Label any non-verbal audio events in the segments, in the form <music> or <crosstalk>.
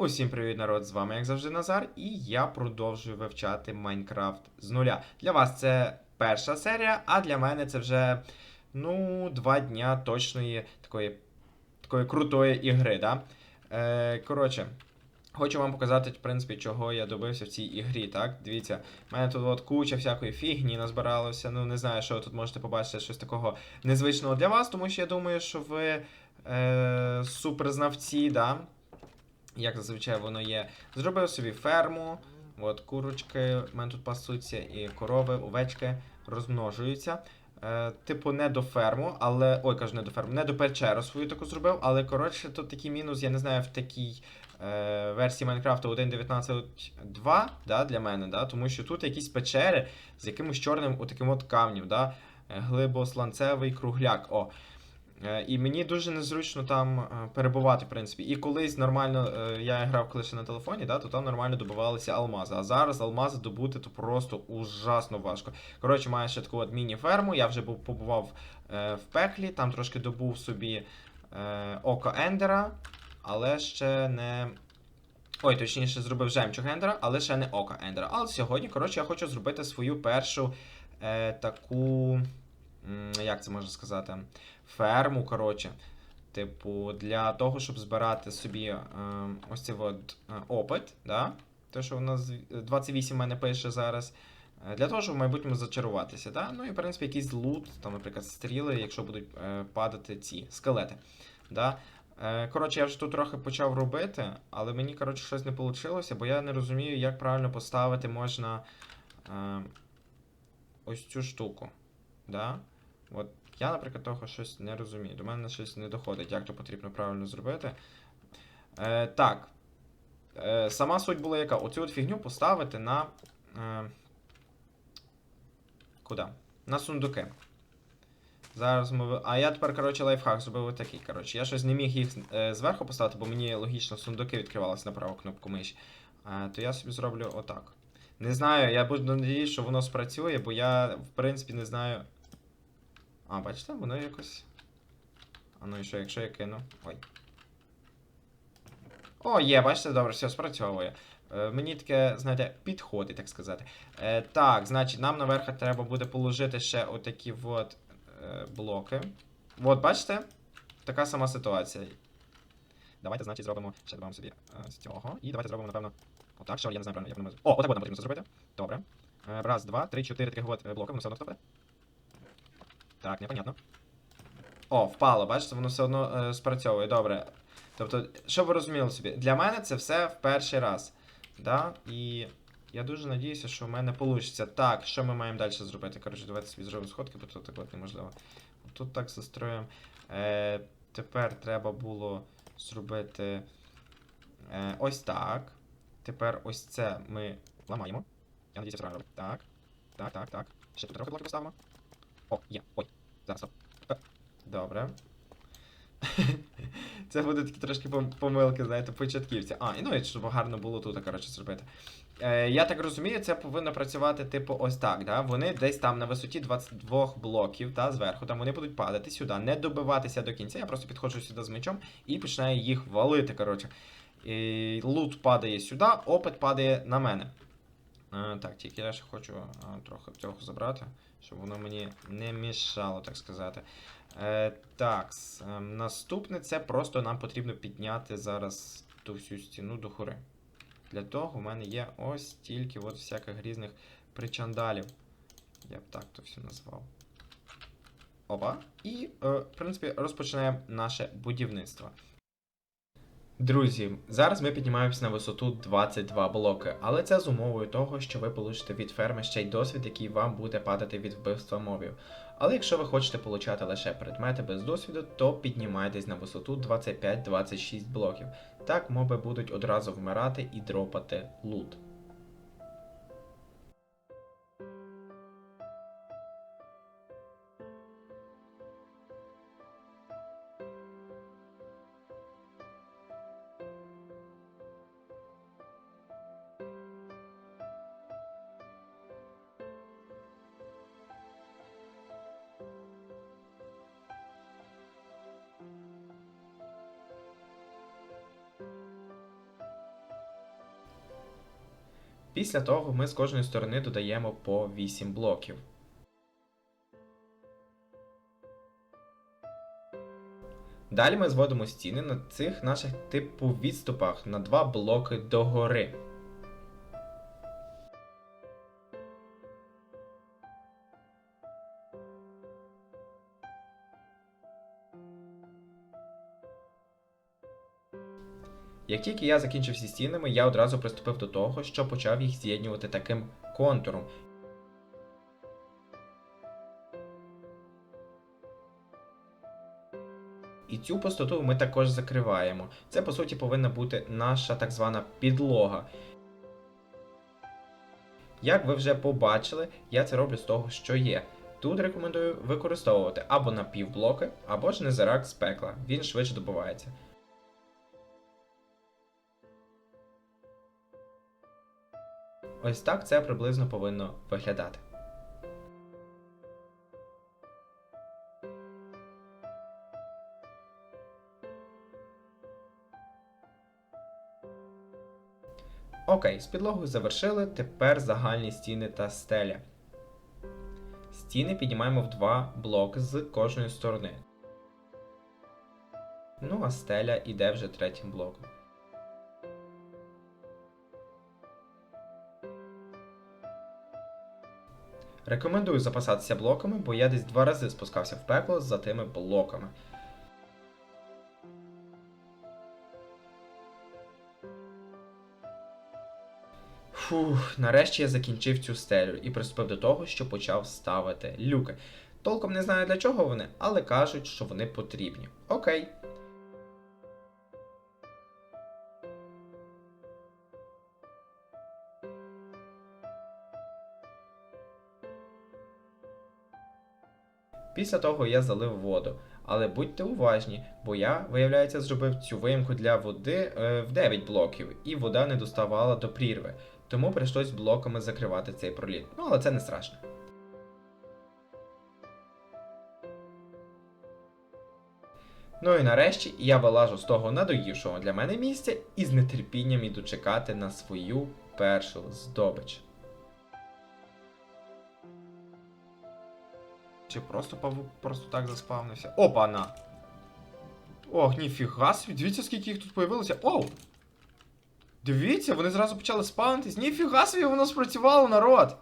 Усім привіт, народ! З вами, як завжди, Назар, і я продовжую вивчати Майнкрафт з нуля. Для вас це перша серія, а для мене це вже ну, два дня точної такої, такої крутої ігри. Да? Е, коротше, хочу вам показати, в принципі, чого я добився в цій ігрі. Так, дивіться, в мене тут от куча всякої фігні назбиралося. Ну, не знаю, що ви тут можете побачити щось такого незвичного для вас, тому що я думаю, що ви е, суперзнавці, да? Як зазвичай воно є. Зробив собі ферму. От курочки в мене тут пасуться, і корови, овечки розмножуються. Е, типу, не до ферму, але. Ой, кажу, не до ферму, не до печеру свою таку зробив, але коротше, тут такий мінус, я не знаю, в такій е, версії Майнкрафту 1.19.2 да, для мене, да, тому що тут якісь печери з якимось чорним отаким от камнем, да, глибосланцевий кругляк. О. Е, І мені дуже незручно там е, перебувати, в принципі. І колись нормально е, я грав коли ще на телефоні, да, то там нормально добувалися алмази. А зараз алмази добути то просто ужасно важко. Коротше, маю ще таку от міні-ферму. Я вже був побував в пеклі, там трошки добув собі око Ендера, але ще не. Ой, точніше, зробив жемчуг Ендера, але ще не око Ендера. Але сьогодні, коротше, я хочу зробити свою першу таку. Як це можна сказати? Ферму, коротше. Типу, для того, щоб збирати собі е, ось цей от е, опит, да? те, що у нас 28 в мене пише зараз. Е, Для того, щоб в майбутньому зачаруватися. Да? Ну і, в принципі, якийсь лут, там, наприклад, стріли, якщо будуть падати ці скелети. Да? Коротше, я вже тут трохи почав робити, але мені, коротше, щось не вийшло, бо я не розумію, як правильно поставити можна ось цю штуку. Да? От я, наприклад, того щось не розумію. До мене щось не доходить, як то потрібно правильно зробити. Е, так. Е, сама суть була яка? Оцю от фігню поставити на. Е, куди? На сундуки. Зараз ми. А я тепер, коротше, лайфхак зробив отакий. Коротше. Я щось не міг їх е, зверху поставити, бо мені логічно сундуки відкривалися на праву кнопку миші. Е, то я собі зроблю отак. Не знаю, я буду надіюсь, що воно спрацює, бо я, в принципі, не знаю. А, бачите, воно якось. А ну і що, якщо я кину. Ой. О, є, бачите, добре, все спрацьовує. Е, мені таке, знаєте, підходить, так сказати. Е, так, значить, нам наверх треба буде положити ще отакі от е, блоки. От, бачите? Така сама ситуація. Давайте, значить, зробимо ще додамо собі е, з цього. І давайте зробимо, напевно, отак, що я не знаю правильно, як воно. О, отак от нам потрібно це зробити. Добре. Е, раз, два, три, чотири таких от е, блоки, воно все одно втопить. Так, непонятно. О, впало, бачите, воно все одно е, спрацьовує. Добре. Тобто, щоб ви розуміли собі, для мене це все в перший раз. Да? І я дуже надіюся, що в мене вийде. Так, що ми маємо далі зробити? Коротше, давайте собі зробимо сходки, бо тут так от неможливо. Тут так застроїмо. Е, тепер треба було зробити е, ось так. Тепер ось це ми ламаємо. Я надіюся, правильно. Так. Так, так, так. Ще тут трохи блоків поставимо. О, є. Ой. Зараз. Е, Добре. <laughs> Це буде такі трошки помилки, знаєте, початківці. А, ну і щоб гарно було тут, коротше, зробити. Е, я так розумію, це повинно працювати, типу, ось так, да? Вони десь там на висоті 22 блоків, та, зверху, там вони будуть падати сюди, не добиватися до кінця. Я просто підходжу сюди з мечом і починаю їх валити, коротше. І лут падає сюди, опит падає на мене. Е, так, тільки я ще хочу е, трохи цього забрати, щоб воно мені не мішало, так сказати. Е, так, е, наступне це просто нам потрібно підняти зараз ту всю стіну до хори. Для того в мене є ось стільки от всяких різних причандалів. Я б так то все назвав. Опа. І, в принципі, розпочинаємо наше будівництво. Друзі, зараз ми піднімаємося на висоту 22 блоки, але це з умовою того, що ви получите від ферми ще й досвід, який вам буде падати від вбивства мобів. Але якщо ви хочете получати лише предмети без досвіду, то піднімайтесь на висоту 25-26 блоків. Так моби будуть одразу вмирати і дропати лут. Після того ми з кожної сторони додаємо по 8 блоків. Далі ми зводимо стіни на цих наших типу відступах на два блоки догори. Як тільки я закінчив зі стінами, я одразу приступив до того, що почав їх з'єднувати таким контуром. І цю пустоту ми також закриваємо. Це по суті повинна бути наша так звана підлога. Як ви вже побачили, я це роблю з того, що є. Тут рекомендую використовувати або напівблоки, або ж незирак з пекла. Він швидше добувається. Ось так це приблизно повинно виглядати. Окей, з підлогою завершили. Тепер загальні стіни та стеля. Стіни піднімаємо в два блоки з кожної сторони. Ну а стеля іде вже третім блоком. Рекомендую запасатися блоками, бо я десь два рази спускався в пекло за тими блоками. Фух, нарешті я закінчив цю стелю і приступив до того, що почав ставити люки. Толком не знаю для чого вони, але кажуть, що вони потрібні. Окей. Після того я залив воду. Але будьте уважні, бо я, виявляється, зробив цю виїмку для води е, в 9 блоків, і вода не доставала до прірви. Тому прийшлось блоками закривати цей проліт. Ну, але це не страшно. Ну і нарешті я вилажу з того надоївшого для мене місця і з нетерпінням іду чекати на свою першу здобич. Чи просто павук просто так заспавнився? Опа-на! Ох, ніфіга собі, дивіться, скільки їх тут появилося. Оу! Дивіться, вони зразу почали спавнитись. Ніфіга собі, воно спрацювало, народ!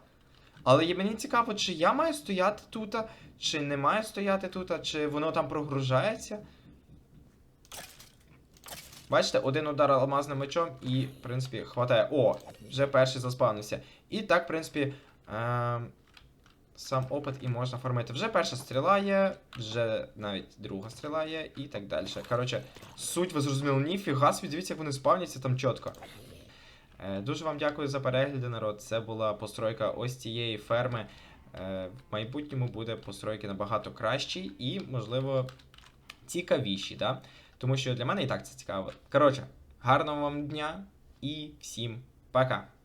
Але мені цікаво, чи я маю стояти тут, чи не маю стояти тут, чи воно там прогружається. Бачите, один удар алмазним мечом і, в принципі, хватає. О, вже перший заспавнився. І так, в принципі, е сам опит і можна фармити. Вже перша стріла є, вже навіть друга стріла є і так далі. Коротше, суть ви зрозуміли, ніфіга собі, дивіться, як вони спавняться там чітко. Е, дуже вам дякую за перегляди, народ. Це була постройка ось цієї ферми. Е, в майбутньому буде постройки набагато кращі і, можливо, цікавіші. Да? Тому що для мене і так це цікаво. Коротше, гарного вам дня і всім пока!